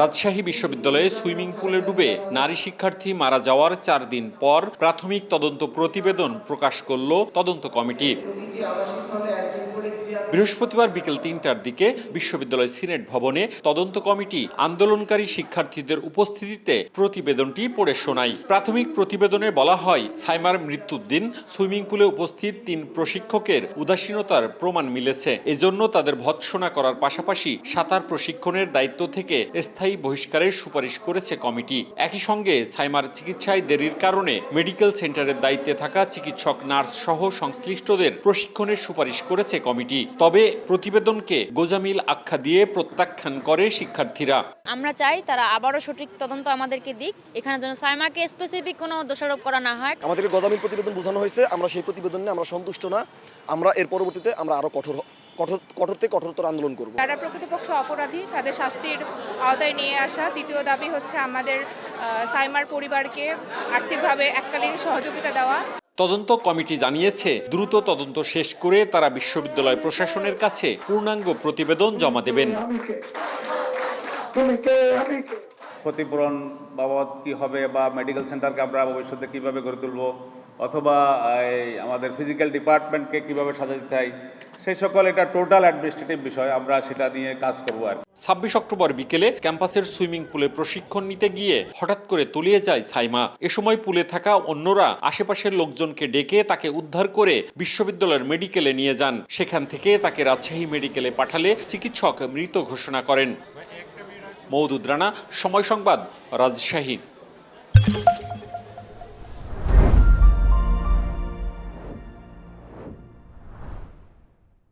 রাজশাহী বিশ্ববিদ্যালয়ে সুইমিং পুলে ডুবে নারী শিক্ষার্থী মারা যাওয়ার চার দিন পর প্রাথমিক তদন্ত প্রতিবেদন প্রকাশ করল তদন্ত কমিটি। বৃহস্পতিবার বিকেল তিনটার দিকে বিশ্ববিদ্যালয় সিনেট ভবনে তদন্ত কমিটি আন্দোলনকারী শিক্ষার্থীদের উপস্থিতিতে প্রতিবেদনটি পড়ে শোনায়। প্রাথমিক প্রতিবেদনে বলা হয়, সাইমার মৃত্যুর দিন সুইমিং পুলে উপস্থিত তিন প্রশিক্ষকের উদাসীনতার প্রমাণ মিলেছে। এজন্য তাদের ভৎসনা করার পাশাপাশি সাঁতার প্রশিক্ষণের দায়িত্ব থেকে স্থায়ী বহিষ্কারের সুপারিশ করেছে কমিটি। একই সঙ্গে সাইমার চিকিৎসায় দেরির কারণে মেডিকেল সেন্টারের দায়িত্বে থাকা চিকিৎসক, নার্স সহ সংশ্লিষ্টদের প্রশিক্ষণের সুপারিশ করেছে কমিটি। তবে প্রতিবেদনকে গোজামিল আখ্যা দিয়ে প্রত্যাখ্যান করে শিক্ষার্থীরা। আমরা চাই তারা আবারও সঠিক তদন্ত আমাদেরকে দিক। এখানে যেন সাইমাকে স্পেসিফিক কোনো দোষারোপ করা না হয়। আমাদেরকে গদামিল প্রতিবেদন বোঝানো হয়েছে। আমরা সেই প্রতিবেদন নিয়ে আমরা সন্তুষ্ট না। আমরা এর পরবর্তীতে আমরা আরও কঠোর কঠোর কঠোর থেকে কঠোরতর আন্দোলন করব। যারা প্রকৃতপক্ষে অপরাধী। তাদের শাস্তির আওতায় নিয়ে আসা দ্বিতীয় দাবি হচ্ছে আমাদের সাইমার পরিবারকে আর্থিকভাবে এককালীন সহযোগিতা দেওয়া। তদন্ত কমিটি জানিয়েছে দ্রুত তদন্ত শেষ করে তারা বিশ্ববিদ্যালয় প্রশাসনের কাছে পূর্ণাঙ্গ প্রতিবেদন জমা দেবেন। ক্ষতিপূরণ বাবদ কি হবে বা মেডিকেল সেন্টারকে আমরা ভবিষ্যতে কীভাবে গড়ে তুলব? অথবা আমাদের ফিজিক্যাল ডিপার্টমেন্টকে কীভাবে সাজাতে চাই সেই সকল এটা টোটাল অ্যাডমিনিস্ট্রেটিভ বিষয়, আমরা সেটা নিয়ে কাজ করব আর ছাব্বিশ অক্টোবর বিকেলে ক্যাম্পাসের সুইমিং পুলে প্রশিক্ষণ নিতে গিয়ে হঠাৎ করে তলিয়ে যায় সাইমা। এ সময় পুলে থাকা অন্যরা আশেপাশের লোকজনকে ডেকে তাকে উদ্ধার করে বিশ্ববিদ্যালয়ের মেডিকেলে নিয়ে যান। সেখান থেকে তাকে রাজশাহী মেডিকেলে পাঠালে চিকিৎসক মৃত ঘোষণা করেন। মৌদুদ রানা, সময় সংবাদ, রাজশাহী।